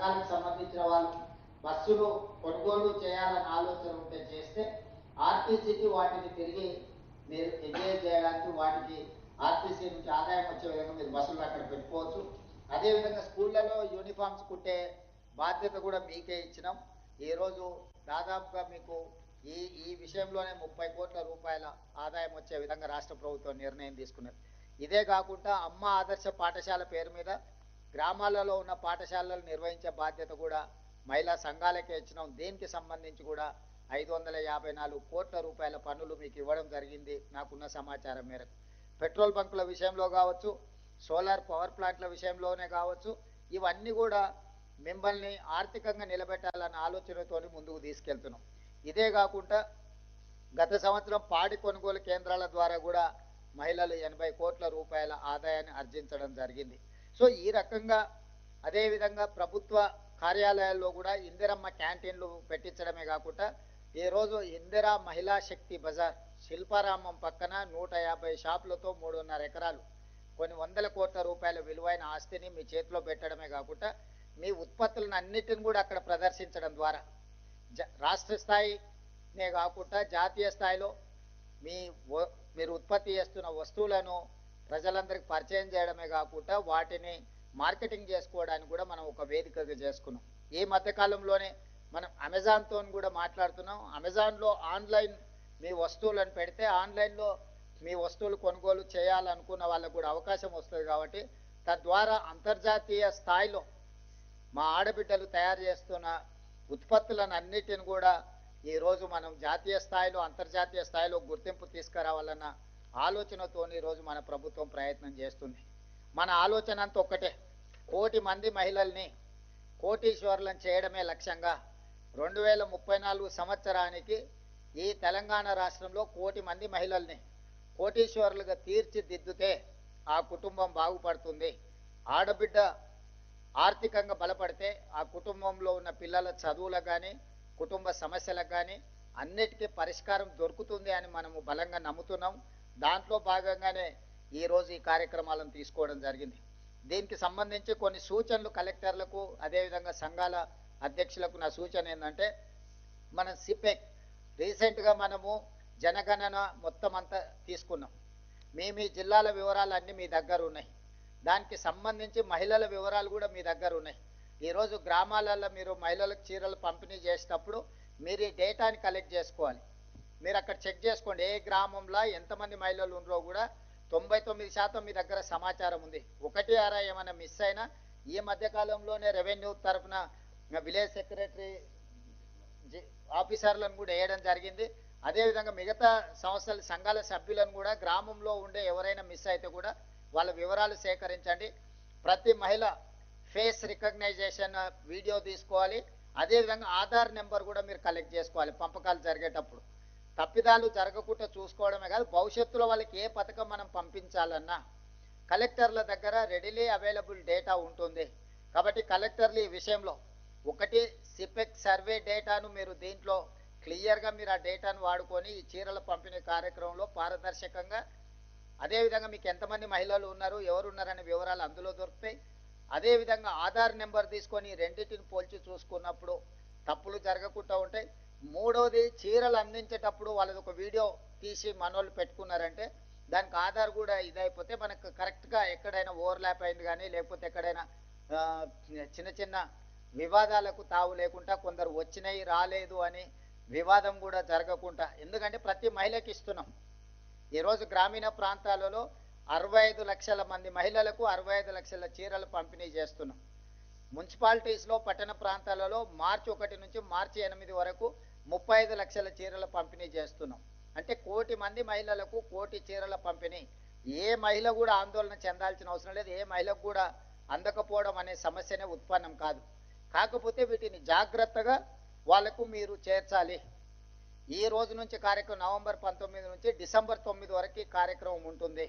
సంఘాలకు సంబంధించిన వాళ్ళు బస్సులు కొనుగోలు చేయాలని ఆలోచన ఉంటే చేస్తే ఆర్టీసీకి వాటిని తిరిగి మీరు ఎంజాయ్ చేయడానికి వాటికి ఆర్టీసీ నుంచి ఆదాయం వచ్చే విధంగా మీరు బస్సులు అక్కడ పెట్టుకోవచ్చు. అదేవిధంగా స్కూళ్ళలో యూనిఫామ్స్ కుట్టే బాధ్యత కూడా మీకే ఇచ్చినాం. ఈరోజు దాదాపుగా మీకు ఈ ఈ విషయంలోనే ముప్పై కోట్ల రూపాయల ఆదాయం వచ్చే విధంగా రాష్ట్ర ప్రభుత్వం నిర్ణయం తీసుకున్నది. ఇదే కాకుండా అమ్మ ఆదర్శ పాఠశాల పేరు మీద గ్రామాలలో ఉన్న పాఠశాలలు నిర్వహించే బాధ్యత కూడా మహిళా సంఘాలకే ఇచ్చినాం. దీనికి సంబంధించి కూడా ఐదు వందల యాభై నాలుగు కోట్ల రూపాయల పన్నులు మీకు ఇవ్వడం జరిగింది. నాకున్న సమాచారం మేరకు. పెట్రోల్ బంకుల విషయంలో కావచ్చు సోలార్ పవర్ ప్లాంట్ల విషయంలోనే కావచ్చు ఇవన్నీ కూడా మిమ్మల్ని ఆర్థికంగా నిలబెట్టాలన్న ఆలోచనతో ముందుకు తీసుకెళ్తున్నాం. ఇదే కాకుండా గత సంవత్సరం పాడి కొనుగోలు కేంద్రాల ద్వారా కూడా మహిళలు ఎనభై కోట్ల రూపాయల ఆదాయాన్ని ఆర్జించడం జరిగింది. సో ఈ రకంగా అదేవిధంగా ప్రభుత్వ కార్యాలయాల్లో కూడా ఇందిరమ్మ క్యాంటీన్లు పెట్టించడమే కాకుండా ఈరోజు ఇందిరా మహిళా శక్తి బజార్ శిల్పారామం పక్కన నూట యాభై షాపులతో మూడున్నర ఎకరాలు. కొన్ని వందల కోట్ల రూపాయల విలువైన ఆస్తిని మీ చేతిలో పెట్టడమే కాకుండా మీ ఉత్పత్తులను అన్నిటిని కూడా అక్కడ ప్రదర్శించడం ద్వారా. జ రాష్ట్ర స్థాయినే కాకుండా జాతీయ స్థాయిలో మీ మీరు ఉత్పత్తి చేస్తున్న వస్తువులను ప్రజలందరికీ పరిచయం చేయడమే కాకుండా వాటిని మార్కెటింగ్ చేసుకోవడానికి కూడా మనం ఒక వేదికగా చేసుకున్నాం. ఈ మధ్యకాలంలోనే మనం అమెజాన్తో కూడా మాట్లాడుతున్నాం. అమెజాన్లో ఆన్లైన్ మీ వస్తువులను పెడితే ఆన్లైన్లో మీ వస్తువులు కొనుగోలు చేయాలనుకున్న వాళ్ళకు కూడా అవకాశం వస్తుంది కాబట్టి తద్వారా అంతర్జాతీయ స్థాయిలో మా ఆడబిడ్డలు తయారు చేస్తున్న ఉత్పత్తులను అన్నిటిని కూడా ఈరోజు మనం జాతీయ స్థాయిలో అంతర్జాతీయ స్థాయిలో గుర్తింపు తీసుకురావాలన్న ఆలోచనతోని ఈరోజు మన ప్రభుత్వం ప్రయత్నం చేస్తుంది. మన ఆలోచన అంత ఒక్కటే. కోటి మంది మహిళల్ని కోటీశ్వరులను చేయడమే లక్ష్యంగా రెండు వేల ముప్పై నాలుగు సంవత్సరానికి ఈ తెలంగాణ రాష్ట్రంలో కోటి మంది మహిళల్ని కోటీశ్వరులుగా తీర్చిదిద్దుతే ఆ కుటుంబం బాగుపడుతుంది. ఆడబిడ్డ ఆర్థికంగా బలపడితే ఆ కుటుంబంలో ఉన్న పిల్లల చదువులకు కానీ కుటుంబ సమస్యలకు కానీ అన్నిటికీ పరిష్కారం దొరుకుతుంది అని మనము బలంగా నమ్ముతున్నాం. దాంట్లో భాగంగానే ఈరోజు ఈ కార్యక్రమాలను తీసుకోవడం జరిగింది. దీనికి సంబంధించి కొన్ని సూచనలు కలెక్టర్లకు అదేవిధంగా సంఘాల అధ్యక్షులకు నా సూచన ఏంటంటే మన సిపెక్ రీసెంట్గా మనము జనగణన మొత్తం అంతా తీసుకున్నాం. మీ మీ జిల్లాల వివరాలు అన్నీ మీ దగ్గర ఉన్నాయి. దానికి సంబంధించి మహిళల వివరాలు కూడా మీ దగ్గర ఉన్నాయి. ఈరోజు గ్రామాలలో మీరు మహిళలకు చీరలు పంపిణీ చేసేటప్పుడు మీరు ఈ డేటాని కలెక్ట్ చేసుకోవాలి. మీరు అక్కడ చెక్ చేసుకోండి ఏ గ్రామంలో ఎంతమంది మహిళలు ఉన్నారో కూడా తొంభై తొమ్మిది శాతం మీ దగ్గర సమాచారం ఉంది. ఒకటి అరా ఏమైనా మిస్ అయినా ఈ మధ్య కాలంలోనే రెవెన్యూ తరఫున విలేజ్ సెక్రటరీ ఆఫీసర్లను కూడా వేయడం జరిగింది. అదేవిధంగా మిగతా సంస్థల సంఘాల సభ్యులను కూడా గ్రామంలో ఉండే ఎవరైనా మిస్ అయితే కూడా వాళ్ళ వివరాలు సేకరించండి. ప్రతి మహిళ ఫేస్ రికగ్నైజేషన్ వీడియో తీసుకోవాలి. అదేవిధంగా ఆధార్ నెంబర్ కూడా మీరు కలెక్ట్ చేసుకోవాలి పంపకాలు జరిగేటప్పుడు. తప్పిదాలు జరగకుండా చూసుకోవడమే కాదు భవిష్యత్తులో వాళ్ళకి ఏ పథకం మనం పంపించాలన్నా కలెక్టర్ల దగ్గర రెడీలీ అవైలబుల్ డేటా ఉంటుంది. కాబట్టి కలెక్టర్లు ఈ విషయంలో ఒకటి సిపెక్ సర్వే డేటాను మీరు దీంట్లో క్లియర్గా మీరు ఆ డేటాను వాడుకొని ఈ చీరల పంపిణీ కార్యక్రమంలో పారదర్శకంగా అదేవిధంగా మీకు ఎంతమంది మహిళలు ఉన్నారు ఎవరున్నారనే వివరాలు అందులో దొరుకుతాయి. అదేవిధంగా ఆధార్ నెంబర్ తీసుకొని రెండింటిని పోల్చి చూసుకున్నప్పుడు తప్పులు జరగకుండా ఉంటాయి. మూడవది చీరలు అందించేటప్పుడు వాళ్ళది ఒక వీడియో తీసి మనోళ్ళు పెట్టుకున్నారంటే దానికి ఆధార్ కూడా ఇదైపోతే మనకు కరెక్ట్గా ఎక్కడైనా ఓవర్లాప్ అయింది కానీ లేకపోతే ఎక్కడైనా చిన్న చిన్న వివాదాలకు తావు లేకుండా కొందరు వచ్చినాయి రాలేదు అని వివాదం కూడా జరగకుండా ఎందుకంటే ప్రతి మహిళకి ఇస్తున్నాం. ఈరోజు గ్రామీణ ప్రాంతాలలో అరవై ఐదు లక్షల మంది మహిళలకు అరవై ఐదు లక్షల చీరలు పంపిణీ చేస్తున్నాం. మున్సిపాలిటీస్లో పట్టణ ప్రాంతాలలో మార్చి ఒకటి నుంచి మార్చి ఎనిమిది వరకు ముప్పై ఐదు లక్షల చీరల పంపిణీ చేస్తున్నాం. అంటే కోటి మంది మహిళలకు కోటి చీరల పంపిణీ. ఏ మహిళ కూడా ఆందోళన చెందాల్సిన అవసరం లేదు. ఏ మహిళకు కూడా అందకపోవడం అనే సమస్యనే ఉత్పన్నం కాదు. కాకపోతే వీటిని జాగ్రత్తగా వాళ్ళకు మీరు చేర్చాలి. ఈ రోజు నుంచి కార్యక్రమం నవంబర్ పంతొమ్మిది నుంచి డిసెంబర్ తొమ్మిది వరకు కార్యక్రమం ఉంటుంది.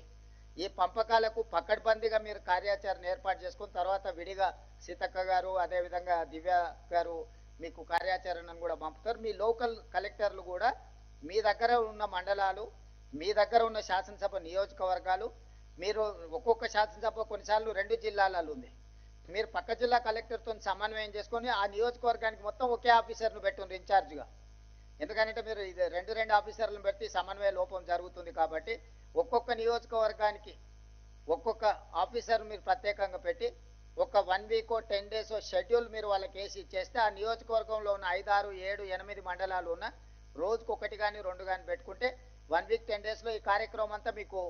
ఈ పంపకాలకు పక్కడ్బందీగా మీరు కార్యాచరణ ఏర్పాటు చేసుకుని తర్వాత విడిగా సీతక్క గారు అదేవిధంగా దివ్య గారు మీకు కార్యాచరణను కూడా పంపుతారు. మీ లోకల్ కలెక్టర్లు కూడా మీ దగ్గర ఉన్న మండలాలు మీ దగ్గర ఉన్న శాసనసభ నియోజకవర్గాలు మీరు ఒక్కొక్క శాసనసభ కొన్నిసార్లు రెండు జిల్లాలలో ఉంది. మీరు పక్క జిల్లా కలెక్టర్తో సమన్వయం చేసుకొని ఆ నియోజకవర్గానికి మొత్తం ఒకే ఆఫీసర్ను పెట్టుండ్రు ఇన్ఛార్జ్గా. ఎందుకంటే మీరు ఇది రెండు రెండు ఆఫీసర్లను పెట్టి సమన్వయ లోపం జరుగుతుంది కాబట్టి ఒక్కొక్క నియోజకవర్గానికి ఒక్కొక్క ఆఫీసర్ మీరు ప్రత్యేకంగా పెట్టి ఒక one week ten days schedule మీరు వాళ్ళకి వేసి ఇచ్చేస్తే ఆ నియోజకవర్గంలో ఉన్న ఐదారు ఏడు ఎనిమిది మండలాలు ఉన్న రోజుకు ఒకటి కానీ రెండు కానీ పెట్టుకుంటే వన్ వీక్ టెన్ డేస్లో ఈ కార్యక్రమం అంతా మీకు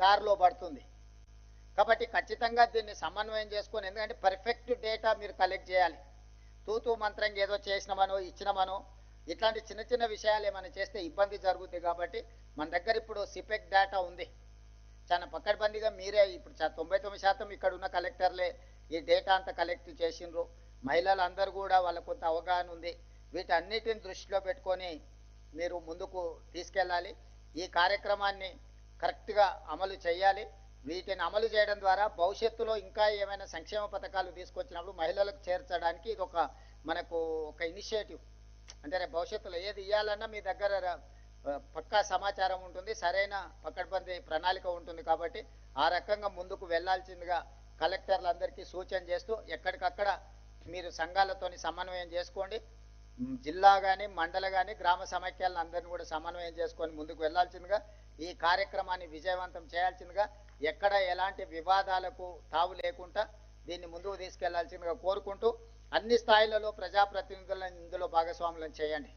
దారిలో పడుతుంది. కాబట్టి ఖచ్చితంగా దీన్ని సమన్వయం చేసుకొని ఎందుకంటే పర్ఫెక్ట్ డేటా మీరు కలెక్ట్ చేయాలి. తూతూ మంత్రంగా ఏదో చేసినామనో ఇచ్చినామనో ఇట్లాంటి చిన్న చిన్న విషయాలు ఏమైనా చేస్తే ఇబ్బంది జరుగుతుంది కాబట్టి మన దగ్గర ఇప్పుడు సిపెక్ డేటా ఉంది. చాలా పక్కడబందిగా మీరే ఇప్పుడు తొంభై తొమ్మిది శాతం ఇక్కడ ఉన్న కలెక్టర్లే ఈ డేటా అంతా కలెక్ట్ చేసిండ్రు. మహిళలందరూ కూడా వాళ్ళ కొంత అవగాహన ఉంది. వీటన్నిటిని దృష్టిలో పెట్టుకొని మీరు ముందుకు తీసుకెళ్ళాలి. ఈ కార్యక్రమాన్ని కరెక్ట్గా అమలు చేయాలి. వీటిని అమలు చేయడం ద్వారా భవిష్యత్తులో ఇంకా ఏమైనా సంక్షేమ పథకాలు తీసుకొచ్చినప్పుడు మహిళలకు చేర్చడానికి ఇది ఒక మనకు ఒక ఇనిషియేటివ్. అంటే భవిష్యత్తులో ఏది ఇవ్వాలన్నా మీ దగ్గర పక్కా సమాచారం ఉంటుంది సరైన పక్కడబంది ప్రణాళిక ఉంటుంది కాబట్టి ఆ రకంగా ముందుకు వెళ్ళాల్సిందిగా కలెక్టర్లందరికీ సూచన చేస్తూ ఎక్కడికక్కడ మీరు సంఘాలతోని సమన్వయం చేసుకోండి. జిల్లా కానీ మండల కానీ గ్రామ సమైక్యాలను అందరినీ కూడా సమన్వయం చేసుకొని ముందుకు వెళ్ళాల్సిందిగా ఈ కార్యక్రమాన్ని విజయవంతం చేయాల్సిందిగా ఎక్కడ ఎలాంటి వివాదాలకు తావు లేకుండా దీన్ని ముందుకు తీసుకెళ్ళాల్సిందిగా కోరుకుంటూ అన్ని స్థాయిలలో ప్రజాప్రతినిధులను ఇందులో భాగస్వాములను చేయండి.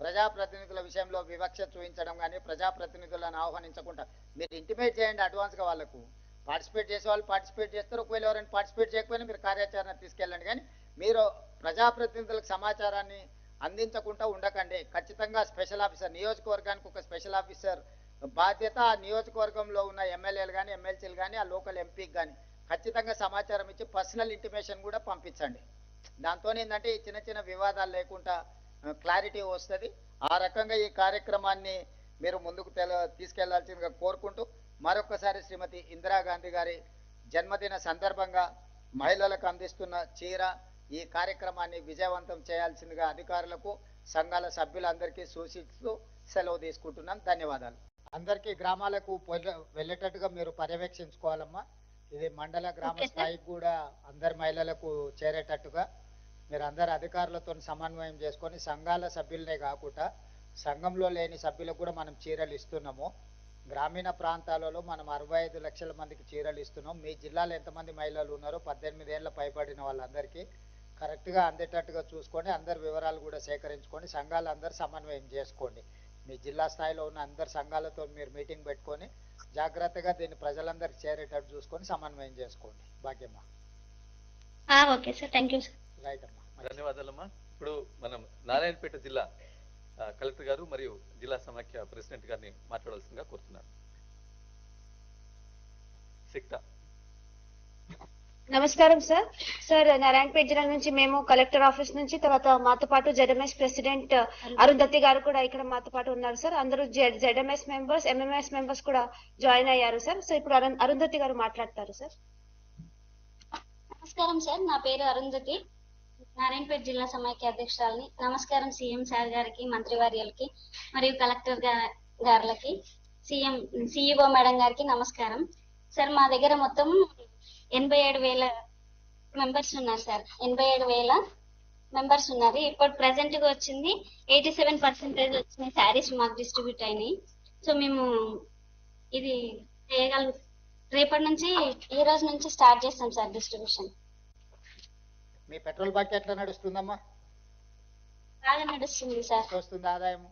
ప్రజాప్రతినిధుల విషయంలో వివక్ష చూపించడం కానీ ప్రజాప్రతినిధులను ఆహ్వానించకుండా మీరు ఇంటిమేట్ చేయండి అడ్వాన్స్గా వాళ్ళకు. పార్టిసిపేట్ చేసే వాళ్ళు పార్టిసిపేట్ చేస్తారు. ఒకవేళ ఎవరైనా పార్టిసిపేట్ చేయకపోయినా మీరు కార్యాచరణ తీసుకెళ్ళండి కానీ మీరు ప్రజాప్రతినిధులకు సమాచారాన్ని అందించకుండా ఉండకండి. ఖచ్చితంగా స్పెషల్ ఆఫీసర్ నియోజకవర్గానికి ఒక స్పెషల్ ఆఫీసర్ బాధ్యత ఆ నియోజకవర్గంలో ఉన్న ఎమ్మెల్యేలు కానీ ఎమ్మెల్సీలు కానీ ఆ లోకల్ ఎంపీకి కానీ ఖచ్చితంగా సమాచారం ఇచ్చి పర్సనల్ ఇంటిమేషన్ కూడా పంపించండి. దాంతో ఏంటంటే ఈ చిన్న చిన్న వివాదాలు లేకుండా క్లారిటీ వస్తుంది. ఆ రకంగా ఈ కార్యక్రమాన్ని మీరు ముందుకు తెల తీసుకెళ్ళాల్సిందిగా కోరుకుంటూ మరొకసారి శ్రీమతి ఇందిరాగాంధీ గారి జన్మదిన సందర్భంగా మహిళలకు అందిస్తున్న చీర ఈ కార్యక్రమాన్ని విజయవంతం చేయాల్సిందిగా అధికారులకు సంఘాల సభ్యులందరికీ సూచిస్తూ సెలవు తీసుకుంటున్నాను ధన్యవాదాలు. అందరికీ గ్రామాలకు వెళ్ళేటట్టుగా మీరు పర్యవేక్షించుకోవాలమ్మా. ఇది మండల గ్రామ. స్థాయికి కూడా అందరి మహిళలకు చేరేటట్టుగా మీరు అందరు అధికారులతో సమన్వయం చేసుకొని సంఘాల సభ్యులనే కాకుండా సంఘంలో లేని సభ్యులకు కూడా మనం చీరలు ఇస్తున్నాము. గ్రామీణ ప్రాంతాలలో మనం అరవై ఐదు లక్షల మందికి చీరలు ఇస్తున్నాం. మీ జిల్లాలో ఎంతమంది మహిళలు ఉన్నారో పద్దెనిమిది ఏళ్ళ పైబడిన వాళ్ళందరికీ కరెక్ట్గా అందేటట్టుగా చూసుకొని అందరి వివరాలు కూడా సేకరించుకొని సంఘాలు అందరు సమన్వయం చేసుకోండి. మీ జిల్లా స్థాయిలో ఉన్న అందరు సంఘాలతో మీరు మీటింగ్ పెట్టుకొని జాగ్రత్తగా దీన్ని ప్రజలందరికి చేరేటట్టు చూసుకొని సమన్వయం చేసుకోండి. Bhagyamma. Okay sir. Thank you sir. ధన్యవాదాలమ్మా. ఇప్పుడు మనం నారాయణపేట జిల్లా కలెక్టర్ గారు మరియు జిల్లా సమాఖ్య ప్రెసిడెంట్ గారిని మాట్లాడాల్సిందిగా కోరుతున్నాను. సిక్తా. నమస్కారం సార్. సార్ నారాయణపేట జిల్లా నుంచి మేము కలెక్టర్ ఆఫీస్ నుంచి తర్వాత మాతో పాటు జెడ్ఎంఎస్ ప్రెసిడెంట్ అరుంధతి గారు కూడా ఇక్కడ మాతో పాటు ఉన్నారు సార్. అందరూ జెడ్ఎంఎస్ మెంబర్స్ ఎంఎంఎస్ మెంబర్స్ కూడా జాయిన్ అయ్యారు సార్. సో ఇప్పుడు అరుణ్- అరుంధతి గారు మాట్లాడతారు సార్. నమస్కారం సార్. నా పేరు అరుంధతి నారాయణపేట జిల్లా సమైక్య అధ్యక్షురాలని. నమస్కారం సీఎం సార్ గారికి మంత్రివర్యులకి మరియు కలెక్టర్ గారులకి. సీఎం సిఇఓ మేడం గారికి నమస్కారం. సార్ మా దగ్గర మొత్తం ఎనభై ఏడు వేల మెంబర్స్ ఉన్నారు సార్. ఎనభై ఏడు వేల మెంబర్స్ ఉన్నారు. ఇప్పుడు ప్రెసెంట్గా వచ్చింది ఎయిటీ సెవెన్ పర్సెంటేజ్ వచ్చినాయి శారీస్ మాకు డిస్ట్రిబ్యూట్ అయినాయి. సో మేము ఇది చేయగలం రేపటి నుంచి ఈ రోజు నుంచి స్టార్ట్ చేస్తాం సార్ డిస్ట్రిబ్యూషన్ మీ పెట్రోల్ బంక్ ఎట్లా నడుస్తుందమ్మా? బాగా నడుస్తుంది సార్. వస్తుంది ఆదాయం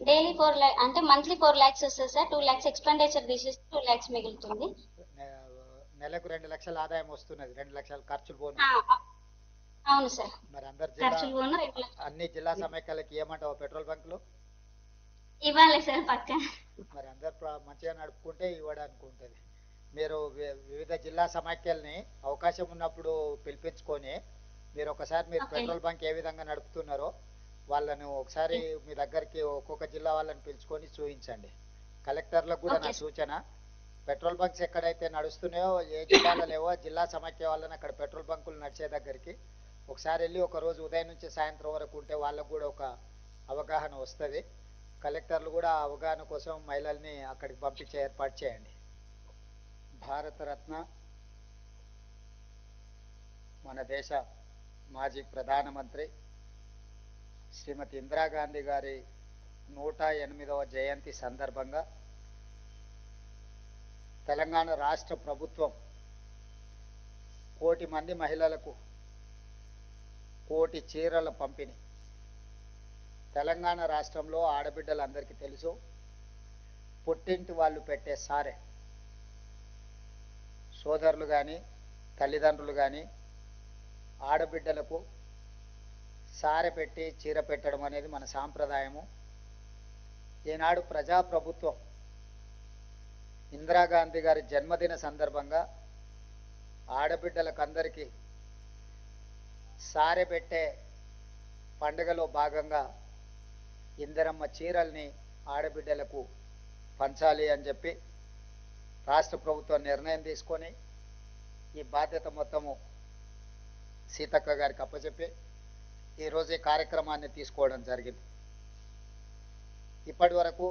డైలీ ఫోర్ ల్యాక్ అంటే మంత్లీ ఫోర్ ల్యాక్స్ వస్తుంది సార్. టూ ల్యాక్స్ ఎక్స్పెండిచర్ తీసేస్తే టూ ల్యాక్స్ మిగులుతుంది. నెలకు రెండు లక్షల ఆదాయం వస్తున్నది. రెండు లక్షల ఖర్చులు పోను. అవును సార్. మరి అందరు జిల్లా అన్ని జిల్లా సమైక్యాలకి ఏమంటావు పెట్రోల్ బంకులు? ఇవ్వాలి సార్ పక్క. మరి అందరు మంచిగా నడుపుకుంటే ఇవ్వడానికి ఉంటుంది మీరు వి- వివిధ జిల్లా సమాఖ్యల్ని అవకాశం ఉన్నప్పుడు పిలిపించుకొని మీరు ఒకసారి మీరు. పెట్రోల్ బంక్ ఏ విధంగా నడుపుతున్నారో వాళ్ళను ఒకసారి మీ దగ్గరికి ఒక్కొక్క జిల్లా వాళ్ళని పిలుచుకొని చూపించండి కలెక్టర్లకు కూడా నా. సూచన పెట్రోల్ బంక్స్ ఎక్కడైతే నడుస్తున్నాయో ఏ జిల్లాలో లేవో జిల్లా సమాఖ్య వాళ్ళని అక్కడ పెట్రోల్ బంకులు నడిచే దగ్గరికి ఒకసారి వెళ్ళి ఒక రోజు ఉదయం నుంచి సాయంత్రం వరకు ఉంటే వాళ్ళకు కూడా ఒక అవగాహన వస్తుంది కలెక్టర్లు కూడా ఆ అవగాహన కోసం మహిళల్ని అక్కడికి పంపించే ఏర్పాటు చేయండి భారతరత్న మన దేశ మాజీ ప్రధానమంత్రి శ్రీమతి ఇందిరాగాంధీ గారి నూట ఎనిమిదవ జయంతి సందర్భంగా తెలంగాణ రాష్ట్ర ప్రభుత్వం కోటి మంది మహిళలకు కోటి చీరల పంపిణీ. తెలంగాణ రాష్ట్రంలో ఆడబిడ్డలందరికీ తెలుసు. పుట్టింటి వాళ్ళు పెట్టే సారే. సోదరులు కానీ తల్లిదండ్రులు కానీ ఆడబిడ్డలకు సారె పెట్టి చీర పెట్టడం అనేది మన సాంప్రదాయము. ఈనాడు ప్రజాప్రభుత్వం ఇందిరాగాంధీ గారి జన్మదిన సందర్భంగా ఆడబిడ్డలకందరికీ సారె పెట్టే పండుగలో భాగంగా ఇందిరమ్మ చీరల్ని ఆడబిడ్డలకు పంచాలి అని చెప్పి రాష్ట్ర ప్రభుత్వం నిర్ణయం తీసుకొని ఈ బాధ్యత మొత్తము సీతక్క గారికి అప్పచెప్పి ఈరోజు ఈ కార్యక్రమాన్ని తీసుకోవడం జరిగింది. ఇప్పటి వరకు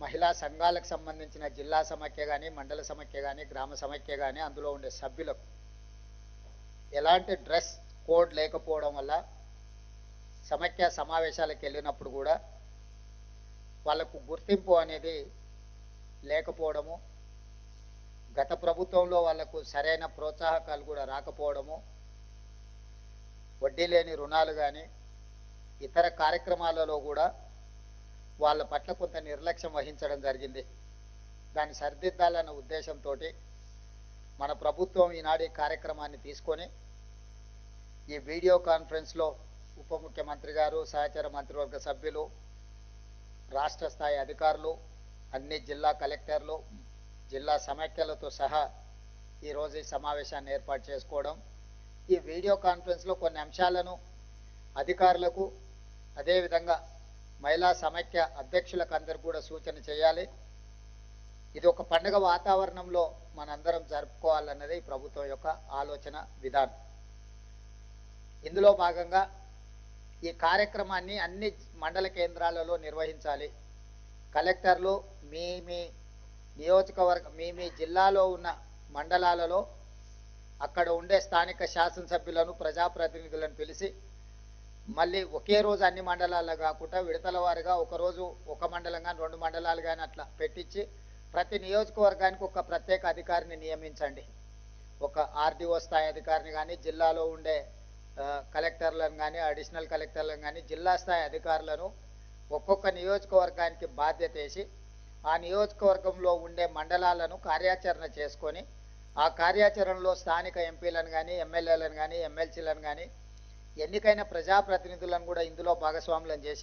మహిళా సంఘాలకు సంబంధించిన జిల్లా సమాఖ్య కానీ మండల సమాఖ్య కానీ గ్రామ సమాఖ్య కానీ అందులో ఉండే సభ్యులకు ఎలాంటి డ్రెస్ కోడ్ లేకపోవడం వల్ల సమైక్య సమావేశాలకు వెళ్ళినప్పుడు కూడా వాళ్ళకు గుర్తింపు అనేది లేకపోవడము గత ప్రభుత్వంలో వాళ్ళకు సరైన ప్రోత్సాహకాలు కూడా రాకపోవడము వడ్డీ లేని రుణాలు కానీ ఇతర కార్యక్రమాలలో కూడా వాళ్ళ పట్ల కొంత నిర్లక్ష్యం వహించడం జరిగింది. దాన్ని సరిదిద్దాలన్న ఉద్దేశంతో మన ప్రభుత్వం ఈనాడు కార్యక్రమాన్ని తీసుకొని ఈ వీడియో కాన్ఫరెన్స్లో ఉప ముఖ్యమంత్రి గారు సహచర మంత్రివర్గ సభ్యులు రాష్ట్ర స్థాయి అధికారులు అన్ని జిల్లా కలెక్టర్లు జిల్లా సమాఖ్యలతో సహా ఈరోజు ఈ సమావేశాన్ని ఏర్పాటు చేసుకోవడం ఈ వీడియో కాన్ఫరెన్స్లో కొన్ని అంశాలను అధికారులకు అదేవిధంగా మహిళా సమైక్య అధ్యక్షులకు అందరు కూడా సూచన చేయాలి. ఇది ఒక పండుగ వాతావరణంలో మనందరం జరుపుకోవాలన్నది ఈ ప్రభుత్వం యొక్క ఆలోచన విధానం. ఇందులో భాగంగా ఈ కార్యక్రమాన్ని అన్ని మండల కేంద్రాలలో నిర్వహించాలి. కలెక్టర్లు మీ మీ నియోజకవర్గ మీ మీ జిల్లాలో ఉన్న మండలాలలో అక్కడ ఉండే స్థానిక శాసనసభ్యులను ప్రజాప్రతినిధులను పిలిచి మళ్ళీ ఒకే రోజు అన్ని మండలాల్లో కాకుండా విడతల వారిగా ఒకరోజు ఒక మండలం కానీ రెండు మండలాలు కానీ అట్లా పెట్టించి ప్రతి నియోజకవర్గానికి ఒక ప్రత్యేక అధికారిని నియమించండి. ఒక ఆర్డీఓ స్థాయి అధికారిని కానీ జిల్లాలో ఉండే కలెక్టర్లను కానీ అడిషనల్ కలెక్టర్లను కానీ జిల్లా స్థాయి అధికారులను ఒక్కొక్క నియోజకవర్గానికి బాధ్యత వేసి ఆ నియోజకవర్గంలో ఉండే మండలాలను కార్యాచరణ చేసుకొని ఆ కార్యాచరణలో స్థానిక ఎంపీలను కానీ ఎమ్మెల్యేలను కానీ ఎమ్మెల్సీలను కానీ ఎన్నికైన ప్రజాప్రతినిధులను కూడా ఇందులో భాగస్వాములను చేసి